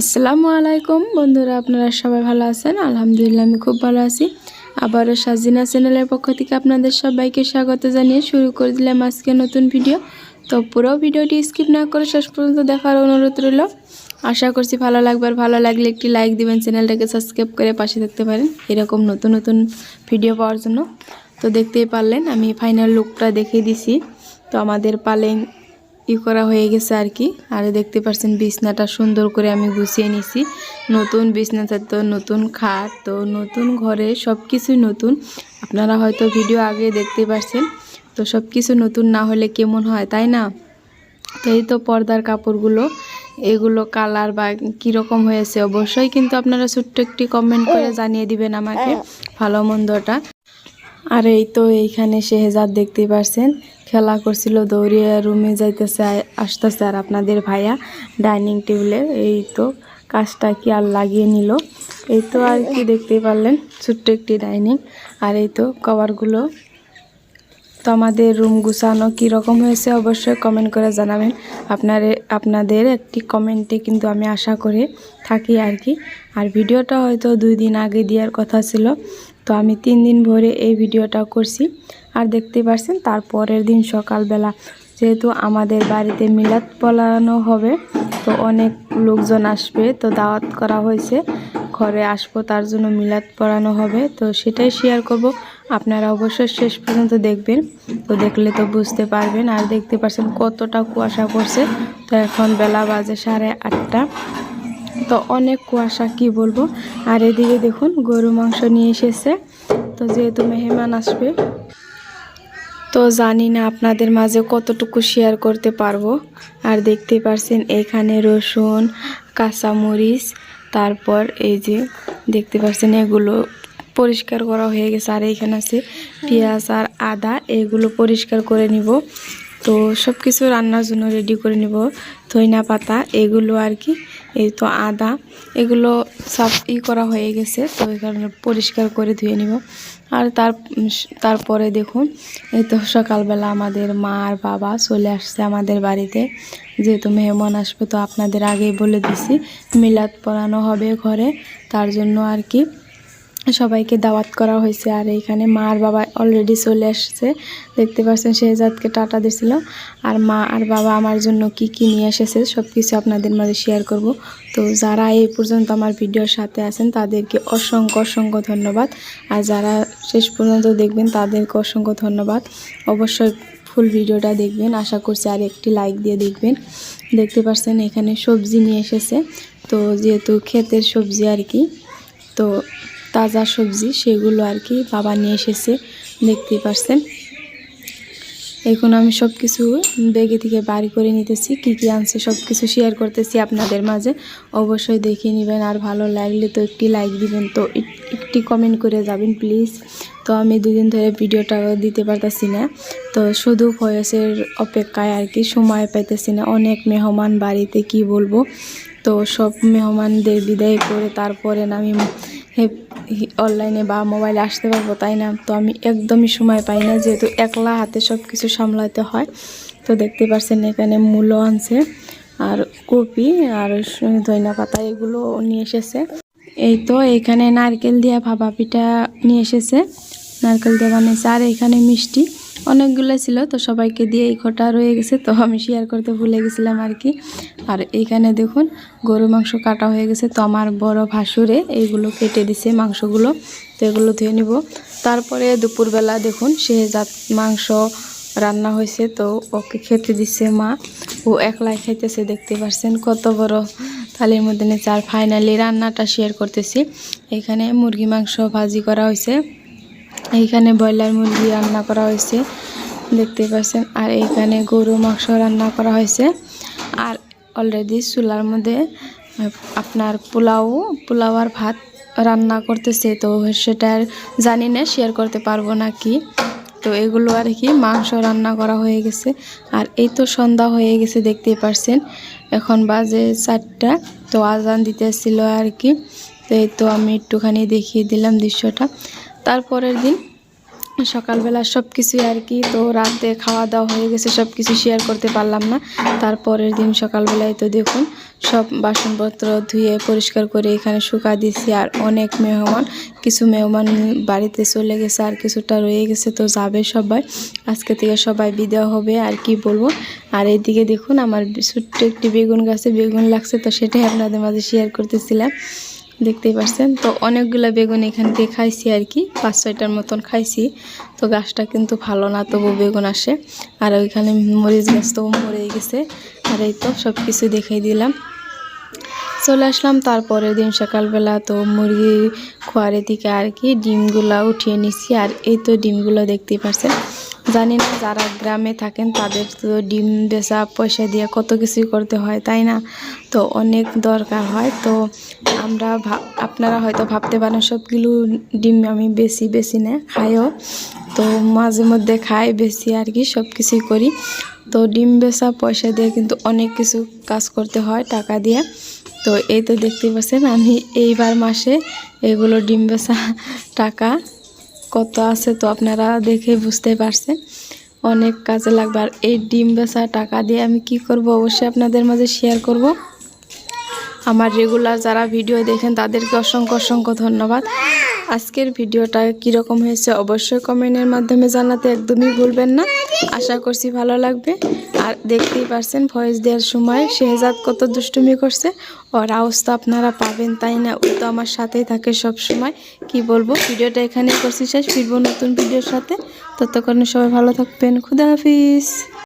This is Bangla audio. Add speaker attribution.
Speaker 1: আসসালামু আলাইকুম। বন্ধুরা, আপনারা সবাই ভালো আছেন? আলহামদুলিল্লাহ, আমি খুব ভালো আছি। আবারও সাজিনা চ্যানেলের পক্ষ থেকে আপনাদের সবাইকে স্বাগত জানিয়ে শুরু করে দিলাম আজকে নতুন ভিডিও। তো পুরো ভিডিওটি স্কিপ না করে শেষ পর্যন্ত দেখার অনুরোধ রইল। আশা করছি ভালো লাগবে। আর ভালো লাগলে একটি লাইক দিবেন, চ্যানেলটাকে সাবস্ক্রাইব করে পাশে থাকতে পারেন এরকম নতুন নতুন ভিডিও পাওয়ার জন্য। তো দেখতেই পারলেন, আমি ফাইনাল লুকটা দেখিয়ে দিছি। তো আমাদের পালেং ই করা হয়ে গেছে আর কি। আর দেখতে পাচ্ছেন বিছনাটা সুন্দর করে আমি গুছিয়ে নিছি। নতুন বিছনাটা তো নতুন খাট, তো নতুন ঘরে সব কিছুই নতুন। আপনারা হয়তো ভিডিও আগে দেখতে পাচ্ছেন তো সব কিছু নতুন না হলে কেমন হয়, তাই না? তো এই তো পর্দার কাপড়গুলো, এগুলো কালার বা কীরকম হয়েছে অবশ্যই কিন্তু আপনারা ছোট্ট একটি কমেন্ট করে জানিয়ে দিবেন আমাকে, ভালো মন্দটা। আর এই তো এইখানে শেহজাদ দেখতে পারছেন। খেলা করছিল, দৌড়িয়ে রুমে যাইতেছে আসতেছে আর আপনাদের ভাইয়া ডাইনিং টেবিলে এই তো কাজটা কি আর লাগিয়ে নিল। এই তো আর কি দেখতেই পারলেন, ছোট্ট একটি ডাইনিং আর এই তো কভারগুলো তো আমাদের রুম গুছানো কীরকম হয়েছে অবশ্যই কমেন্ট করে জানাবেন। আপনার, আপনাদের একটি কমেন্টে কিন্তু আমি আশা করে থাকি আর কি। আর ভিডিওটা হয়তো দুই দিন আগে দেওয়ার কথা ছিল, তো আমি তিন দিন ভরে এই ভিডিওটা করছি। আর দেখতে পাচ্ছেন তারপরের দিন সকালবেলা যেহেতু আমাদের বাড়িতে মিলাদ পলানো হবে, তো অনেক লোকজন আসবে, তো দাওয়াত করা হয়েছে, ঘরে আসব তার জন্য মিলাদ পড়ানো হবে, তো সেটাই শেয়ার করব। আপনারা অবশ্যই শেষ পর্যন্ত দেখবেন, তো দেখলে তো বুঝতে পারবেন। আর দেখতে পাচ্ছেন কতটা কুয়াশা পড়ছে, তো এখন বেলা বাজে সাড়ে আটটা। তো অনেক কুয়াশা, কি বলব? আর এদিকে দেখুন, গরু মাংস নিয়ে এসেছে, তো যেহেতু মেহমান আসবে তো জানি না আপনাদের মাঝে কতটুকু শেয়ার করতে পারব। আর দেখতে পারছেন, এখানে রসুন, কাঁচামরিচ, তারপর এই যে দেখতে পাচ্ছেন এগুলো পরিষ্কার করা হয়ে গেছে, আর এইখানে আছে পেঁয়াজ আর আদা, এগুলো পরিষ্কার করে নিব। তো সব কিছু রান্নার জন্য রেডি করে নিব। ধইনা পাতা, এগুলো আর কি, এই তো আদা, এগুলো সব ই করা হয়ে গেছে, তো এখানে পরিষ্কার করে ধুয়ে নিব। আর তার, তারপরে দেখুন, এই তো সকালবেলা আমাদের মা আর বাবা চলে আসছে আমাদের বাড়িতে। যেহেতু মেহমান আসবে, তো আপনাদের আগেই বলে দিছি, মিলাদ পড়ানো হবে ঘরে, তার জন্য আর কি। সবাইকে দাওয়াত করা হয়েছে। আর এইখানে মা আর বাবা অলরেডি চলে আসছে দেখতে পাচ্ছেন শেহজাদকে টাটা দিছিল। আর মা আর বাবা আমার জন্য কি কি নিয়ে এসেছে সব কিছু আপনাদের মাঝে শেয়ার করব। তো যারা এই পর্যন্ত আমার ভিডিওর সাথে আছেন, তাদেরকে অসংখ্য অসংখ্য ধন্যবাদ। আর যারা শেষ পর্যন্ত দেখবেন, তাদেরকে অসংখ্য ধন্যবাদ। অবশ্যই ফুল ভিডিওটা দেখবেন। আশা করছি আর একটি লাইক দিয়ে দেখবেন। দেখতে পাচ্ছেন এখানে সবজি নিয়ে এসেছে। তো যেহেতু ক্ষেতের সবজি আর কি, তো তাজা সবজি সেগুলো আর কি বাবা নিয়ে এসেছে, দেখতেই পারছেন। এখন আমি সব কিছু ব্যাগে থেকে বাড়ি করে নিতেছি, কি কি আনছে সব কিছু শেয়ার করতেছি আপনাদের মাঝে। অবশ্যই দেখে নেবেন, আর ভালো লাগলে তো একটি লাইক দিবেন, তো একটি কমেন্ট করে যাবেন প্লিজ তো আমি দুদিন ধরে ভিডিওটা দিতে পারতেছি না, তো শুধু ভয়েসের অপেক্ষায় আর কি সময় পাইতেছি না, অনেক মেহমান বাড়িতে কি বলব। তো সব মেহমানদের বিদায় করে তারপরে আমি অনলাইনে বা মোবাইলে আসতে পারব তাই না? তো আমি একদমই সময় পাই না, যেহেতু একলা হাতে সব কিছু সামলাতে হয়। তো দেখতে পাচ্ছেন এখানে মূলো আনছে, আর কপি, আর ধৈনা পাতা, এগুলো নিয়ে এসেছে। এই তো এখানে নারকেল দিয়া ভাপা পিঠা নিয়ে এসেছে। নারকেল দিয়ে বানিয়েছে, আর এখানে মিষ্টি। অনেকগুলো ছিল, তো সবাইকে দিয়ে এই কটা রয়ে গেছে। তো আমি শেয়ার করতে ভুলে গেছিলাম আর কি। আর এইখানে দেখুন গরু মাংস কাটা হয়ে গেছে। তো আমার বড় ভাসুরে এইগুলো কেটে দিছে, মাংসগুলো। তো এগুলো ধুয়ে নিব। তারপরে দুপুরবেলা দেখুন শেহজাত মাংস রান্না হয়েছে। তো ওকে খেতে দিচ্ছে মা। ও একলাই খাইতেছে, দেখতে পাচ্ছেন কত বড় থালির মধ্যে নিচ্ছে আর ফাইনালি রান্নাটা শেয়ার করতেছি। এখানে মুরগি মাংস ভাজি করা হয়েছে। এইখানে ব্রয়লার মুরগি রান্না করা হয়েছে দেখতে পাচ্ছেন। আর এইখানে গরু মাংস রান্না করা হয়েছে। আর অলরেডি চুলার মধ্যে আপনার পোলাও পোলাও আর ভাত রান্না করতেছে। তো সেটা আর জানি না শেয়ার করতে পারব না কি তো এগুলো আর কি, মাংস রান্না করা হয়ে গেছে। আর এই তো সন্ধ্যা হয়ে গেছে, দেখতেই পারছেন। এখন বাজে চারটা। তো আজান দিতেছিল আর কি। তো এই তো আমি একটুখানি দেখিয়ে দিলাম দৃশ্যটা। তারপরের দিন সকালবেলা সব কিছুই আর কি, তো রাতে খাওয়া দাওয়া হয়ে গেছে সব কিছু শেয়ার করতে পারলাম না। তারপরের দিন সকালবেলায় তো দেখুন, সব বাসনপত্র ধুয়ে পরিষ্কার করে এখানে শুকা দিছি আর অনেক মেহমান, কিছু মেহমান বাড়িতে চলে গেছে আর কিছুটা রয়ে গেছে, তো যাবে সবাই। আজকে থেকে সবাই বিদায় হবে আর কি বলব। আর এইদিকে দেখুন, আমার ছোট্ট একটি বেগুন গাছে বেগুন লাগছে, তো সেটাই আপনাদের মাঝে শেয়ার করতেছিলাম। দেখতেই পাচ্ছেন? তো অনেকগুলো বেগুন এখান থেকে খাইছি আর কি, পাঁচ ছয়টার মতন খাইছি। তো গাছটা কিন্তু ভালো না তবু বেগুন আসে। আর ওইখানে মরিচ গাছ তো মরে গেছে। আর এই তো সব কিছু দেখাই দিলাম। চলে আসলাম তারপরের দিন সকালবেলা। তো মুরগি খোয়ারের দিকে আর কি ডিমগুলা উঠিয়ে নিছি। আর এই তো ডিমগুলো দেখতেই পাচ্ছেন। জানি না, যারা গ্রামে থাকেন তাদের তো ডিম বেচা পয়সা দিয়ে কত কিছুই করতে হয়, তাই না? তো অনেক দরকার হয়, তো আমরা আপনারা হয়তো ভাবতে পারেন, সবগুলো ডিম আমি বেশি বেশি না, খাইও। তো মাঝে মধ্যে খাই, বেশি আর কি সব কিছুই করি। তো ডিম বেচা পয়সা দিয়ে কিন্তু অনেক কিছু কাজ করতে হয়, টাকা দিয়ে। তো এই তো দেখতেই পাচ্ছেন, আমি এইবার মাসে এগুলো ডিম বেচা টাকা কত আছে তো আপনারা দেখে বুঝতে পারছেন। অনেক কাজে লাগবে। আর এই ডিম বেচা টাকা দিয়ে আমি কি করব অবশ্যই আপনাদের মাঝে শেয়ার করব। আমার রেগুলার যারা ভিডিও দেখেন, তাদেরকে অসংখ্য অসংখ্য ধন্যবাদ। আজকের ভিডিওটা কীরকম হয়েছে অবশ্যই কমেন্টের মাধ্যমে জানাতে একদমই ভুলবেন না। আশা করছি ভালো লাগবে। আর দেখতেই পারছেন ভয়েস দেওয়ার সময় শেহজাদ কত দুষ্টুমি করছে। ওর আওয়াজ তো আপনারা পাবেন, তাই না? ও তো আমার সাথেই থাকে সব সময়। কি বলব? ভিডিওটা এখানেই করছি, শেষ। ফিরবো নতুন ভিডিওর সাথে। ততক্ষণে সবাই ভালো থাকবেন। খুদা হাফিজ।